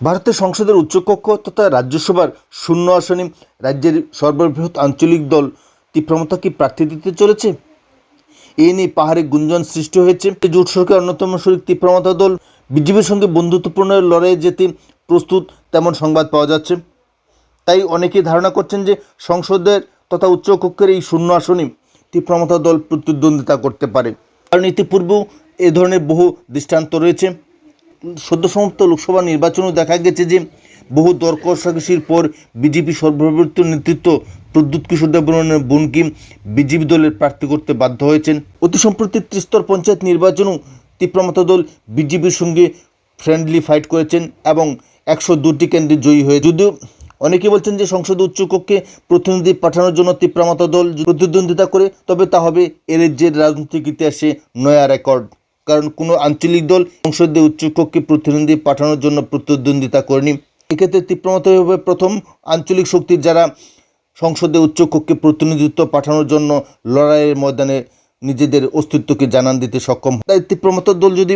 ভারতের সংসদের উচ্চকক্ষ তথা রাজ্যসভার শূন্য আসনে রাজ্যের সর্ববৃহৎ আঞ্চলিক দল তীব্রমতা কি প্রার্থী দিতে চলেছে। এ নিয়ে পাহাড়ে গুঞ্জন সৃষ্টি হয়েছে। জোট সরকার অন্যতম শরিক তীব্রমতা দল বিজেপির সঙ্গে বন্ধুত্বপূর্ণ লড়াইয়ে যেতে প্রস্তুত তেমন সংবাদ পাওয়া যাচ্ছে। তাই অনেকেই ধারণা করছেন যে সংসদের তথা উচ্চকক্ষের এই শূন্য আসনে তীব্রমতা দল প্রতিদ্বন্দ্বিতা করতে পারে। কারণ ইতিপূর্বেও এ ধরনের বহু দৃষ্টান্ত রয়েছে। সদ্য সমাপ্ত লোকসভা নির্বাচনেও দেখা গেছে যে বহু দর কষাকষির পর বিজেপি সর্বভারত নেতৃত্ব প্রদ্যুৎ কিশোর দেববর্মনের বোনকে বিজেপি দলের প্রার্থী করতে বাধ্য হয়েছেন। অতি সম্প্রতি ত্রিস্তর পঞ্চায়েত নির্বাচনেও তীব্রমতা দল বিজেপির সঙ্গে ফ্রেন্ডলি ফাইট করেছেন এবং একশো দুটি কেন্দ্রে জয়ী হয়ে যদিও অনেকে বলছেন যে সংসদ উচ্চকক্ষে প্রতিনিধি পাঠানোর জন্য তীব্রমতা দল প্রতিদ্বন্দ্বিতা করে, তবে তা হবে এ রাজ্যের রাজনৈতিক ইতিহাসে নয়া রেকর্ড কারণ কোনো আঞ্চলিক দল সংসদে উচ্চকক্ষে প্রতিনিধি পাঠানোর জন্য প্রতিদ্বন্দ্বিতা করেনি। এক্ষেত্রে তীব্রমতা হবে প্রথম আঞ্চলিক শক্তির যারা সংসদে উচ্চকক্ষে প্রতিনিধিত্ব পাঠানোর জন্য লড়াইয়ের ময়দানে নিজেদের অস্তিত্বকে জানান দিতে সক্ষম তাই তীব্রমত দল যদি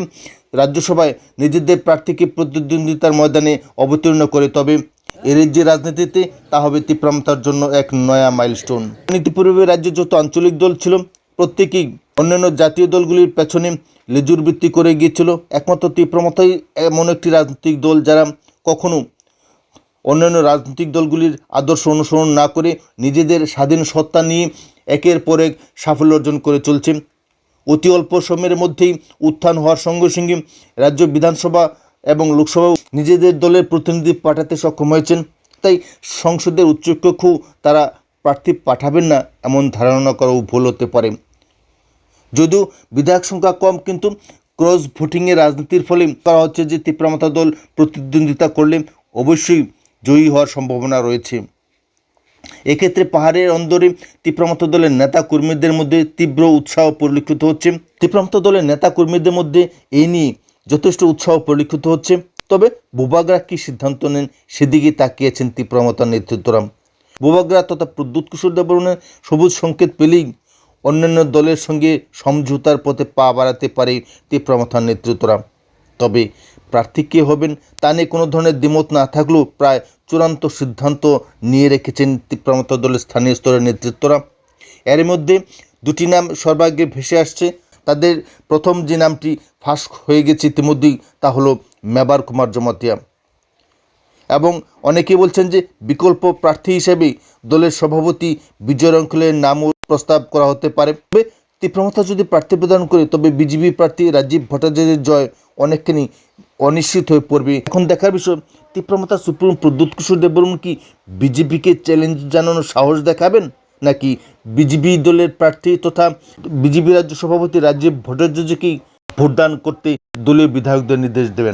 রাজ্যসভায় নিজেদের প্রার্থীকে প্রতিদ্বন্দ্বিতার ময়দানে অবতীর্ণ করে, তবে এর যে রাজনীতিতে তা হবে তীব্রমতার জন্য এক নয়া মাইলস্টোন। ইতিপূর্বে রাজ্যে যত আঞ্চলিক দল ছিল, প্রত্যেকেই অন্যান্য জাতীয় দলগুলির পেছনে লেজুর বৃত্তি করে গিয়েছিল। একমাত্র তীব্রমতাই এমন একটি রাজনৈতিক দল যারা কখনো অন্যান্য রাজনৈতিক দলগুলির আদর্শ অনুসরণ না করে নিজেদের স্বাধীন সত্তা নিয়ে একের পর এক সাফল্য অর্জন করে চলছে। অতি অল্প সময়ের মধ্যেই উত্থান হওয়ার সঙ্গে সঙ্গে রাজ্য বিধানসভা এবং লোকসভাও নিজেদের দলের প্রতিনিধি পাঠাতে সক্ষম হয়েছেন। তাই সংসদের উচ্চকক্ষেও তারা প্রার্থী পাঠাবেন না এমন ধারণা করাও ভুল হতে পারে। যদিও বিধায়ক সংখ্যা কম, কিন্তু ক্রস ভোটিংয়ের রাজনীতির ফলে করা হচ্ছে যে তীব্রমতা দল প্রতিদ্বন্দ্বিতা করলে অবশ্যই জয়ী হওয়ার সম্ভাবনা রয়েছে। এক্ষেত্রে পাহাড়ের অন্দরে তীব্রমতা দলের নেতা কর্মীদের মধ্যে তীব্র উৎসাহ পরিলক্ষিত হচ্ছে। তীব্রমতা দলের নেতা কর্মীদের মধ্যে এই নিয়ে যথেষ্ট উৎসাহ পরিলক্ষিত হচ্ছে। তবে বুবাগরা কী সিদ্ধান্ত নেন, সেদিকে তাকিয়েছেন তীব্রমতার নেতৃত্বরা। বুবাগরা তথা প্রদ্যুৎ কিশোর দেববর্মনের সবুজ সংকেত পেলেই অন্যান্য দলের সঙ্গে সমঝোতার পথে পা বাড়াতে পারে তীব্রমথার নেতৃত্বরা। তবে প্রার্থী কে হবেন তা নিয়ে কোনো ধরনের দ্বিমত না থাকলেও প্রায় চূড়ান্ত সিদ্ধান্ত নিয়ে রেখেছেন তীব্রমতা দলের স্থানীয় স্তরের নেতৃত্বরা। এর মধ্যে দুটি নাম সর্বাগ্রে ভেসে আসছে। তাদের প্রথম যে নামটি ফাঁস হয়ে গেছে ইতিমধ্যেই তা হলো মেবার কুমার জমাতিয়া। এবং অনেকে বলছেন যে বিকল্প প্রার্থী হিসেবে দলের সভাপতি বিজয় রঙ্কলের নামও প্রস্তাব করা হতে পারে। তবে তীব্রমতা যদি প্রার্থী প্রদান করে, তবে বিজেপি প্রার্থী রাজীব ভট্টাচার্যের জয় অনেকখানি অনিশ্চিত হয়ে পড়বে। এখন দেখার বিষয়, তীব্রমতা সুপ্রিম প্রদ্যুৎ কিশোর দেববর্মন কি বিজেপিকে চ্যালেঞ্জ জানানোর সাহস দেখাবেন? নাকি বিজেপি দলের প্রার্থী তথা বিজেপি রাজ্য সভাপতি রাজীব ভট্টাচার্যকেই ভোটদান করতে দলীয় বিধায়কদের নির্দেশ দেবেন?